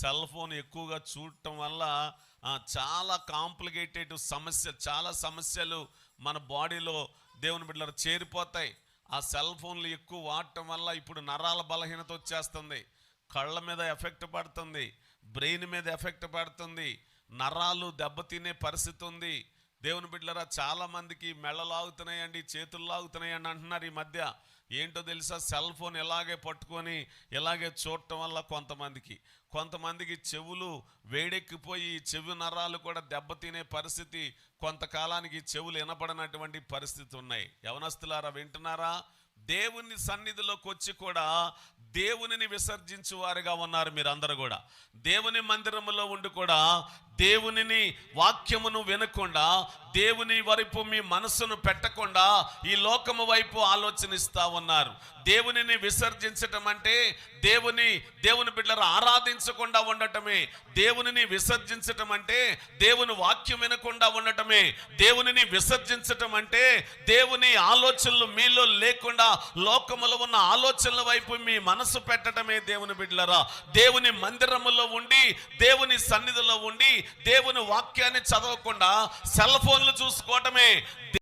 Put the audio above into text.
Cell phone ఎక్కువగా చూడటం వల్ల చాలా కాంప్లికేటెడ్ సమస్య చాలా సమస్యలు మన బాడీలో దేవుని బిడ్డలు చేరిపోతాయి. ఆ సెల్ ఫోన్లు ఎక్కువ వాడటం వల్ల ఇప్పుడు నరాల బలహీనత వచ్చేస్తుంది. కళ్ళ మీద ఎఫెక్ట్ పడుతుంది. బ్రెయిన్ మీద ఎఫెక్ట్ పడుతుంది. నరాలు దెబ్బతినే పరిస్థితి ఉంది దేవుని బిడ్డలరా చాలా మందికి మెళ్ళ లాగుతున్నాయండి చేతులు లాగుతున్నాయండి అంటున్నారు ఈ మధ్య. ఏంటో తెలుసా? సెల్ ఫోన్ ఇలాగే పట్టుకొని ఇలాగే చూడటం వల్ల కొంతమందికి. కొంతమందికి చెవులు వేడెక్కిపోయి చెవి నరాలు కూడా దెబ్బతినే పరిస్థితి కొంతకాలానికి చెవులు వినపడనటువంటి పరిస్థితి ఉన్నాయి. యవనస్తులారా వింటున్నారా? దేవుని సన్నిధిలోకి వచ్చి కూడా దేవునిని విసర్జించు వారుగా ఉన్నారు మీరందరూ కూడా. దేవుని మందిరములో ఉండి కూడా దేవునిని వాక్యమును వినకుండా దేవుని వైపు మీ మనసును పెట్టకుండా ఈ లోకము వైపు ఆలోచనిస్తా ఉన్నారు. దేవునిని విసర్జించటం అంటే దేవుని దేవుని బిడ్డలు ఆరాధించకుండా ఉండటమే. దేవునిని విసర్జించటం అంటే దేవుని వాక్యం వినకుండా ఉండటమే. దేవునిని విసర్జించటం అంటే దేవుని ఆలోచనలు మీలో లేకుండా లోకములో ఉన్న ఆలోచనల వైపు మీ మనసు పెట్టడమే దేవుని బిడ్డలరా. దేవుని మందిరములో ఉండి దేవుని సన్నిధిలో ఉండి దేవుని వాక్యాన్ని చదవకుండా సెల్ ఫోన్లు చూసుకోవటమే